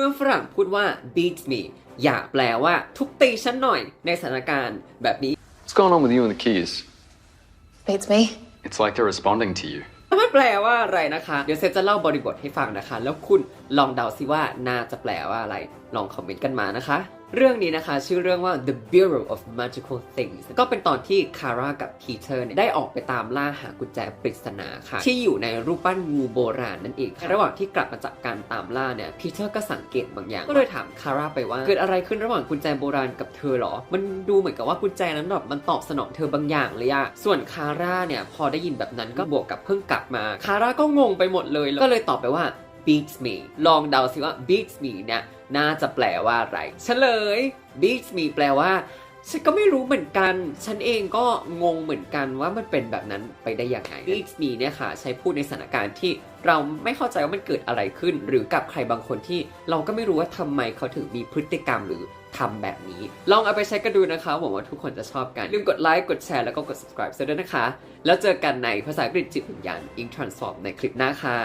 เมื่อฝรั่งพูดว่า beat me อย่าแปลว่าทุบตีฉันหน่อยในสถานการณ์แบบนี้ What's going on with you and the keys? Beats me. It's like they're responding to you. มันแปลว่าอะไรนะคะ เดี๋ยวเซฟจะเล่าบริบทให้ฟังนะคะ แล้วคุณลองเดาซิว่าน่าจะแปลว่าอะไร ลองคอมเมนต์กันมานะคะ เรื่องนี้นะคะ ชื่อเรื่องว่า The Bureau of Magical Things ก็เป็นตอนที่คาร่ากับพีเตอร์เนี่ยได้ออกไปตามล่าหากุญแจปริศนาค่ะ ที่อยู่ในรูปปั้นงูโบราณนั่นเองระหว่างที่กลับมาจากการตามล่าเนี่ยพีเตอร์ก็สังเกตบางอย่าง ก็เลยถามคาร่าไปว่าเกิดอะไรขึ้นระหว่างกุญแจโบราณกับเธอหรอ มันดูเหมือนกับว่ากุญแจนั้นแบบมันตอบสนองเธอบางอย่างเลยอะส่วนคาร่าเนี่ยพอได้ยินแบบนั้นก็บวกกับเพิ่งกลับมาคาร่าก็งงไปหมดเลยก็เลยตอบไปว่า beats me ลองเดาสิว่า beats me เนี่ยน่าจะแปลว่าอะไรเฉลย beats me แปลว่า ฉันก็ไม่รู้เหมือนกัน ฉันเองก็งงเหมือนกันว่ามันเป็นแบบนั้นไปได้ยังไง beats me เนี่ยค่ะ ใช้พูดในสถานการณ์ที่เราไม่เข้าใจว่ามันเกิดอะไรขึ้น หรือกับใครบางคนที่เราก็ไม่รู้ว่าทำไมเขาถึงมีพฤติกรรมหรือทำแบบนี้ ลองเอาไปใช้กันดูนะคะหวังว่าทุกคนจะชอบกัน ลืมกดไลค์ กดแชร์ แล้วก็กด subscribe ซะด้วยนะคะ แล้วเจอกันในภาษาอังกฤษจิตวิญญาณ Ink Transform ในคลิปหน้าค่ะ